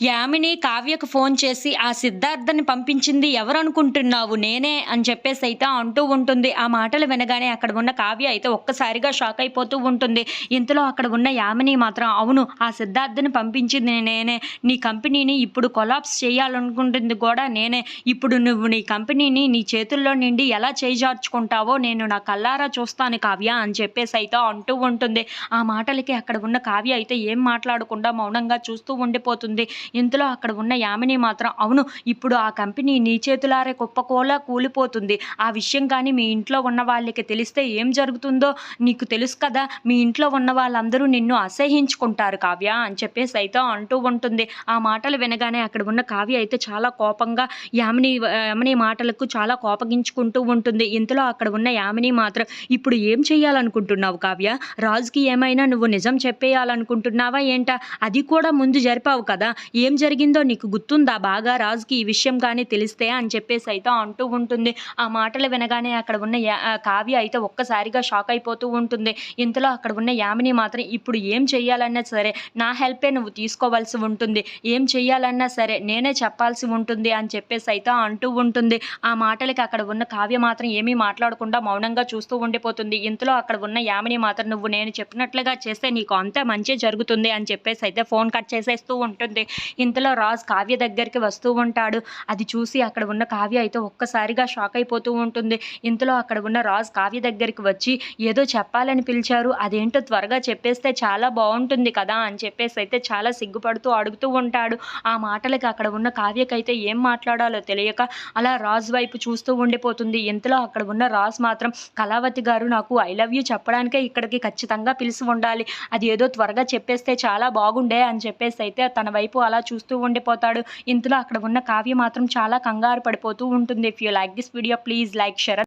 Yamini కావ్యకు phone చేసి ఆ సిద్ధార్థని పంపించింది ఎవరనుకుంటున్నావు? నేనే అని చెప్పేసి అయితే అంటూ ఉంటుంది. ఆ మాటలు వినగానే అక్కడ ఉన్న కావ్య అయితే ఒక్కసారిగా షాక్ అయిపోతూ ఉంటుంది. ఇంతలో అక్కడ ఉన్న యామిని మాత్రం అవును ఆ సిద్ధార్థని పంపించింది నేనే. నీ కంపెనీని ఇప్పుడు కొలాప్స్ చేయాలనుకుంటుంది కూడా నేనే. ఇప్పుడు నువ్వు నీ కంపెనీని నీ చేతుల్లో నుండి ఎలా చేజార్చుకుంటావో నేను నా కల్లారా చూస్తాను కావ్య అని చెప్పేసి అయితే అంటూ ఉంటుంది. ఆ మాటలకి అక్కడ ఉన్న కావ్య అయితే ఏం మాట్లాడకుండా మౌనంగా చూస్తూ ఉండిపోతుంది. ఇంతలో అక్కడ ఉన్న యామిని మాత్రం అవును ఇప్పుడు ఆ కంపెనీ నీ చేతులారే కుప్పకోలా కూలిపోతుంది. ఆ విషయం కానీ మీ ఇంట్లో ఉన్న వాళ్ళకి తెలిస్తే ఏం జరుగుతుందో నీకు తెలుసు కదా. మీ ఇంట్లో ఉన్న వాళ్ళందరూ నిన్ను అసహించుకుంటారు కావ్య అని చెప్పేసి అయితే అంటూ ఉంటుంది. ఆ మాటలు వినగానే అక్కడ ఉన్న కావ్య అయితే చాలా కోపంగా యామిని యామిని మాటలకు చాలా కోపగించుకుంటూ ఉంటుంది. ఇంతలో అక్కడ ఉన్న యామిని మాత్రం ఇప్పుడు ఏం చేయాలనుకుంటున్నావు కావ్య? రాజుకి ఏమైనా నువ్వు నిజం చెప్పేయాలనుకుంటున్నావా ఏంటా? అది కూడా ముందు జరిపావు కదా. ఏం జరిగిందో నీకు గుర్తుందా? బాగా రాజుకి ఈ విషయం కానీ తెలిస్తే అని చెప్పేసి అయితే అంటూ ఉంటుంది. ఆ మాటలు వినగానే అక్కడ ఉన్న యా- కావ్య అయితే ఒక్కసారిగా షాక్ అయిపోతూ ఉంటుంది. ఇంతలో అక్కడ ఉన్న యామిని మాత్రం ఇప్పుడు ఏం చెయ్యాలన్నా సరే నా హెల్పే నువ్వు తీసుకోవాల్సి ఉంటుంది. ఏం చెయ్యాలన్నా సరే నేనే చెప్పాల్సి ఉంటుంది అని చెప్పేసి అయితే అంటూ ఉంటుంది. ఆ మాటలకి అక్కడ ఉన్న కావ్య మాత్రం ఏమీ మాట్లాడకుండా మౌనంగా చూస్తూ ఉండిపోతుంది. ఇంతలో అక్కడ ఉన్న యామిని మాత్రం నువ్వు నేను చెప్పినట్లుగా చేస్తే నీకు అంతా మంచి జరుగుతుంది అని చెప్పేసి అయితే ఫోన్ కట్ చేసేస్తూ ఉంటుంది. ఇంతలో రాజ్ కావ్య దగ్గరికి వస్తూ ఉంటాడు. అది చూసి అక్కడ ఉన్న కావ్య అయితే ఒక్కసారిగా షాక్ అయిపోతూ ఉంటుంది. ఇంతలో అక్కడ ఉన్న రాజ్ కావ్య దగ్గరికి వచ్చి ఏదో చెప్పాలని పిలిచారు. అదేంటో త్వరగా చెప్పేస్తే చాలా బాగుంటుంది కదా అని చెప్పేసి అయితే చాలా సిగ్గుపడుతూ అడుగుతూ ఉంటాడు. ఆ మాటలకి అక్కడ ఉన్న కావ్యకైతే ఏం మాట్లాడాలో తెలియక అలా రాజ్ వైపు చూస్తూ ఉండిపోతుంది. ఇంతలో అక్కడ ఉన్న రాజ్ మాత్రం కళావతి గారు నాకు ఐ లవ్ యూ చెప్పడానికే ఇక్కడికి ఖచ్చితంగా పిలిచి ఉండాలి. అది ఏదో త్వరగా చెప్పేస్తే చాలా బాగుండే అని చెప్పేసి అయితే తన వైపు అలా చూస్తూ ఉండిపోతాడు. ఇంతలో అక్కడ ఉన్న కావ్య మాత్రం చాలా కంగారు పడిపోతూ ఉంటుంది. If you like this video please like share